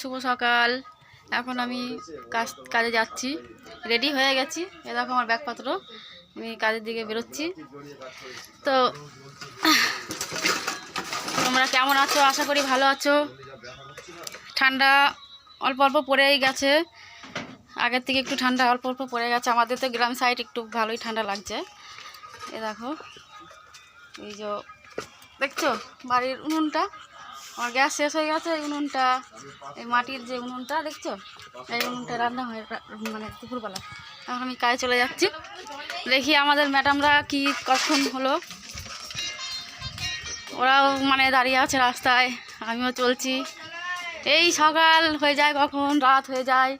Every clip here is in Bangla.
শুভ সকাল। এখন আমি কাজ, কাজে যাচ্ছি। রেডি হয়ে গেছি। এ দেখো আমার ব্যাগপত্র। আমি কাজের দিকে বেরোচ্ছি। তো, তোমরা কেমন আছো? আশা করি ভালো আছো। ঠান্ডা অল্প অল্প পড়েই গেছে। আগের থেকে একটু ঠান্ডা অল্প অল্প পড়ে গেছে। আমাদের তো গ্রাম সাইড একটু ভালোই ঠান্ডা লাগছে। এ দেখো, এই যে দেখছ? বাড়ির উনুনটা? আমার গ্যাস শেষ হয়ে গেছে, এই উনুনটা, এই মাটির যে উনুনটা, দেখছ? এই উনুনটা রান্না হয় মানে দুপুরবেলা। এখন আমি কাজে চলে যাচ্ছি। দেখি আমাদের ম্যাডামরা কি কখন হলো। ওরাও মানে দাঁড়িয়ে আছে রাস্তায়, আমিও চলছি। এই সকাল হয়ে যায় কখন, রাত হয়ে যায়।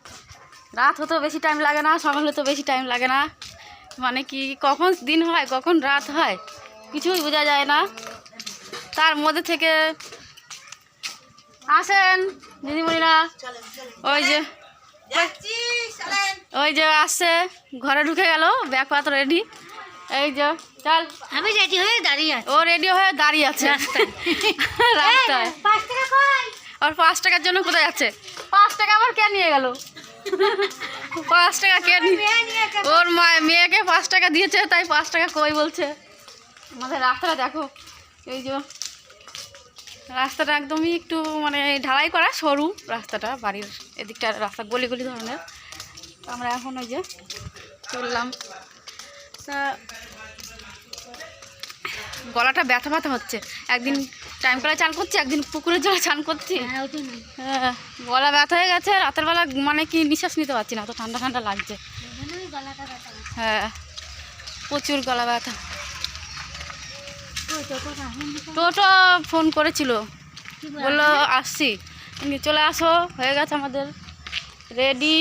রাত হতেও বেশি টাইম লাগে না, সকাল হতেও বেশি টাইম লাগে না। মানে কি, কখন দিন হয়, কখন রাত হয়, কিছুই বোঝা যায় না। তার মধ্যে থেকে আসেন দিদিমণিরা। ওই যে ওই যে আসছে ঘরে ঢুকে গেল ব্যাগ পাত্র রেডি এই যে চল। আমি রেডি হয়ে দাঁড়িয়ে আছি। ও রেডি হয়ে দাঁড়িয়ে আছে। রাস্তায়। পাঁচ টাকা কই? আর পাঁচ টাকার জন্য কোথায় যাচ্ছে? পাঁচ টাকা আবার কে নিয়ে গেল? পাঁচ টাকা কে নিয়ে ওর মা মেয়েকে পাঁচ টাকা দিয়েছে তাই পাঁচ টাকা কই বলছে? আমাদের রাস্তাটা দেখো। এই যে রাস্তাটা একদমই একটু মানে ঢালাই করা সরু রাস্তাটা বাড়ির এদিকটা রাস্তা গলি গলি ধরনের আমরা এখন ওই যে চললাম। তা গলাটা ব্যথা ব্যথা হচ্ছে। একদিন টাইম করে চান করছি একদিন পুকুরের জলে চান করছি। হ্যাঁ হ্যাঁ, গলা ব্যথা হয়ে গেছে রাতের বেলা মানে কি নিঃশ্বাস নিতে পারছি না তো ঠান্ডা ঠান্ডা লাগছে। হ্যাঁ প্রচুর গলা ব্যথা। টোটো ফোন করেছিল। বলল আসছি। তুমি চলে আসো হয়ে গেছে আমাদের। রেডি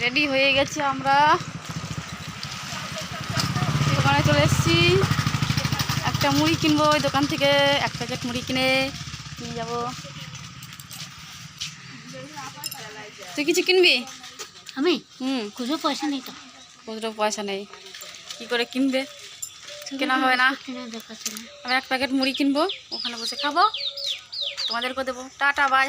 রেডি হয়ে গেছি আমরা। দোকানে চলে এসেছি। একটা মুড়ি কিনবো ওই দোকান থেকে এক প্যাকেট মুড়ি কিনে নিয়ে যাব। তুই কিছু কিনবি? আমি? হুম। খুচরো পয়সা নেই তো। খুচরো পয়সা নেই। কী করে কিনবে? কেনা হবে না। আমি এক প্যাকেট মুড়ি কিনবো ওখানে বসে খাব। তোমাদেরকে দেবো। Tata bye.